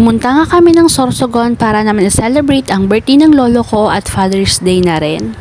Pumunta nga kami ng Sorsogon para naman i-celebrate ang birthday ng lolo ko at Father's Day na rin.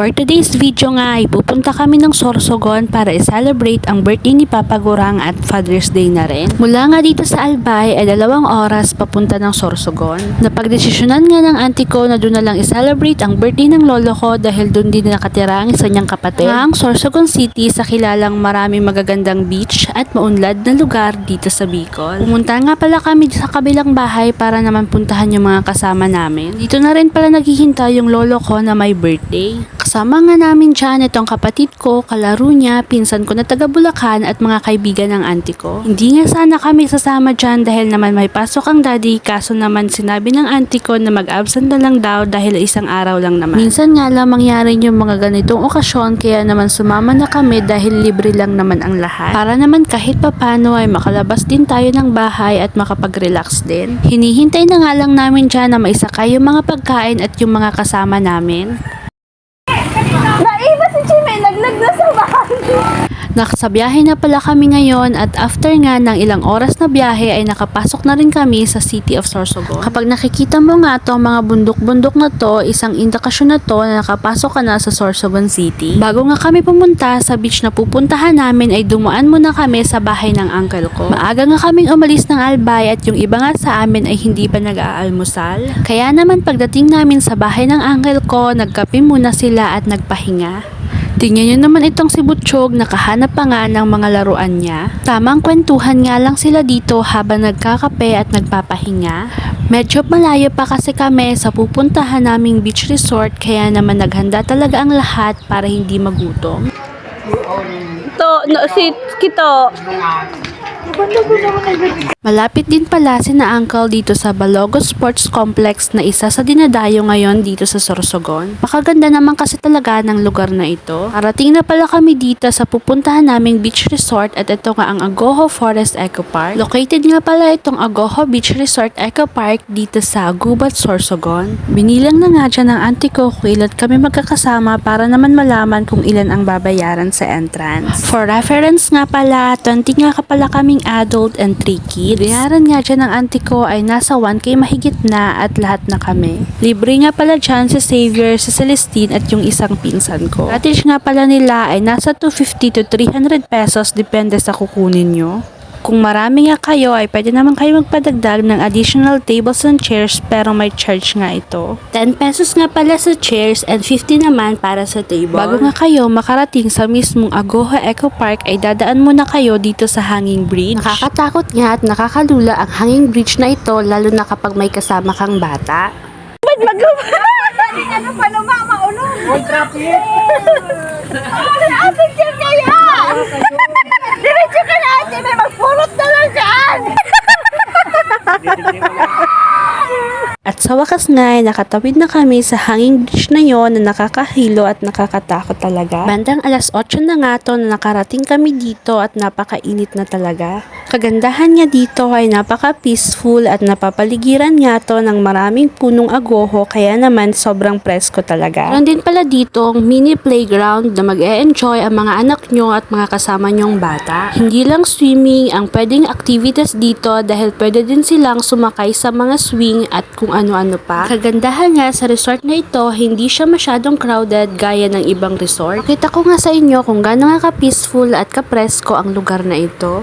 For today's video nga ay pupunta kami ng Sorsogon para i-celebrate ang birthday ni Papa Gurang at Father's Day na rin. Mula nga dito sa Albay ay dalawang oras papunta ng Sorsogon. Napagdesisyonan nga ng auntie ko na doon na lang i-celebrate ang birthday ng lolo ko dahil doon din nakatira ang isa niyang kapatid. Ang Sorsogon City sa kilalang maraming magagandang beach at maunlad na lugar dito sa Bicol. Pumunta nga pala kami sa kabilang bahay para naman puntahan yung mga kasama namin. Dito na rin pala naghihintay yung lolo ko na may birthday. Kasama nga namin dyan itong kapatid ko, kalaro niya, pinsan ko na taga Bulacan at mga kaibigan ng auntie ko. Hindi nga sana kami sasama dyan dahil naman may pasok ang daddy kaso naman sinabi ng auntie ko na mag-absent na lang daw dahil isang araw lang naman. Minsan nga lang mangyari yung mga ganitong okasyon kaya naman sumama na kami dahil libre lang naman ang lahat. Para naman kahit papano ay makalabas din tayo ng bahay at makapag-relax din. Hinihintay na nga lang namin dyan na maisakay yung mga pagkain at yung mga kasama namin. Naiba si Chime, naglag na sa bahay. Nakasabiyahe na pala kami ngayon at after nga ng ilang oras na biyahe ay nakapasok na rin kami sa City of Sorsogon. Kapag nakikita mo nga to mga bundok-bundok na to, isang indikasyon na to na nakapasok ka na sa Sorsogon City. Bago nga kami pumunta sa beach na pupuntahan namin ay dumaan muna kami sa bahay ng uncle ko. Maaga nga kaming umalis ng Albay at yung iba nga sa amin ay hindi pa nag-aalmusal. Kaya naman pagdating namin sa bahay ng uncle ko, nagkape muna sila at nagpahinga. Tingnan nyo naman itong si Butchog, nakahanap pa nga ng mga laruan niya. Tamang kwentuhan nga lang sila dito habang nagkakape at nagpapahinga. Medyo malayo pa kasi kami sa pupuntahan naming beach resort kaya naman naghanda talaga ang lahat para hindi magutom. To, no, si Kito. Malapit din pala si na uncle dito sa Balogo Sports Complex na isa sa dinadayo ngayon dito sa Sorsogon. Pakaganda naman kasi talaga ng lugar na ito. Arating na pala kami dito sa pupuntahan naming beach resort at ito nga ang Agoho Forest Eco Park. Located nga pala itong Agoho Beach Resort Eco Park dito sa Gubat, Sorsogon. Binilang na nga dyan ng auntie ko ilan kami magkakasama para naman malaman kung ilan ang babayaran sa entrance. For reference nga pala, 20 nga ka kaming adult and 3 kids. Bayaran nga dyan ng auntie ko ay nasa 1k mahigit na at lahat na kami. Libre nga pala dyan si Xavier, si Celestine at yung isang pinsan ko. Cottage nga pala nila ay nasa 250 to 300 pesos depende sa kukunin nyo. Kung marami nga kayo ay pwede naman kayo magpadagdag ng additional tables and chairs pero may charge nga ito. 10 pesos nga pala sa chairs and 50 naman para sa table. Bago nga kayo makarating sa mismong Agoha Eco Park ay dadaan muna kayo dito sa Hanging Bridge. Nakakatakot nga at nakakalula ang Hanging Bridge na ito lalo na kapag may kasama kang bata. Ba't magawa? ano pa naman, maulong? Huwag traffic. Ah, picture kaya! Diretso ka na, ate, may dyan! At sa wakas nga ay nakatawid na kami sa hanging bridge na yon na nakakahilo at nakakatakot talaga. Bandang alas 8 na nga to na nakarating kami dito at napakainit na talaga. Kagandahan nga dito ay napaka-peaceful at napapaligiran nga to ng maraming punong agoho kaya naman sobrang presko talaga. Meron din pala dito ang mini playground na mag enjoy ang mga anak nyo at mga kasama nyong bata. Hindi lang swimming ang pwedeng activities dito dahil pwede din silang sumakay sa mga swing at kung ano-ano pa. Kagandahan nga sa resort na ito, hindi siya masyadong crowded gaya ng ibang resort. Kita ko nga sa inyo kung gaano nga ka-peaceful at ka-presko ang lugar na ito.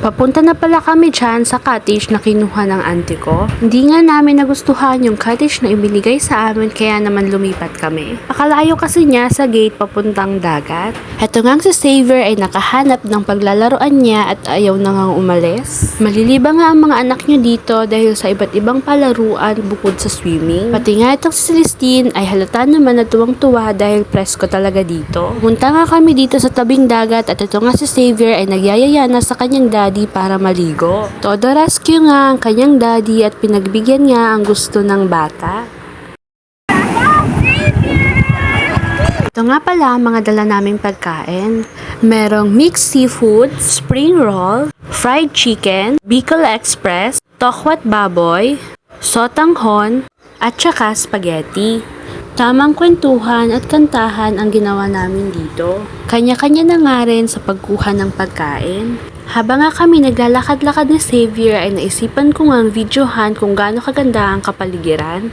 Papunta na pala kami dyan sa cottage na kinuha ng auntie ko. Hindi nga namin nagustuhan yung cottage na ibinigay sa amin kaya naman lumipat kami. Pakalayo kasi niya sa gate papuntang dagat. Heto nga si Xavier ay nakahanap ng paglalaroan niya at ayaw na ngang umalis. Maliliba nga ang mga anak niyo dito dahil sa iba't ibang palaruan bukod sa swimming. Pati nga itong si Celestine ay halata naman na tuwang-tuwa dahil presko talaga dito. Pumunta nga kami dito sa tabing dagat at ito nga si Xavier ay nagyayaya na sa kanyang daddy para maligo. Todo rescue nga ang kanyang daddy at pinagbigyan niya ang gusto ng bata. Ito nga pala ang mga dala naming pagkain. Merong mixed seafood, spring roll, fried chicken, Bicol Express, tokwat baboy, sotanghon, at saka spaghetti. Tamang kwentuhan at kantahan ang ginawa namin dito. Kanya-kanya na nga rin sa pagkuha ng pagkain. Habang nga kami naglalakad-lakad ni Xavier ay naisipan ko ngang videohan kung gaano kaganda ang kapaligiran.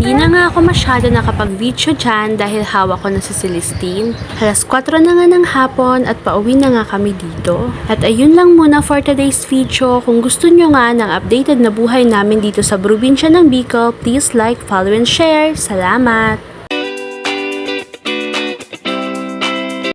Hindi na nga ako masyado nakapag-video dyan dahil hawak ko na si Celestine. Alas 4 na nga ng hapon at pauwi na nga kami dito. At ayun lang muna for today's video. Kung gusto nyo nga ng updated na buhay namin dito sa probinsya ng Bicol, please like, follow, and share. Salamat!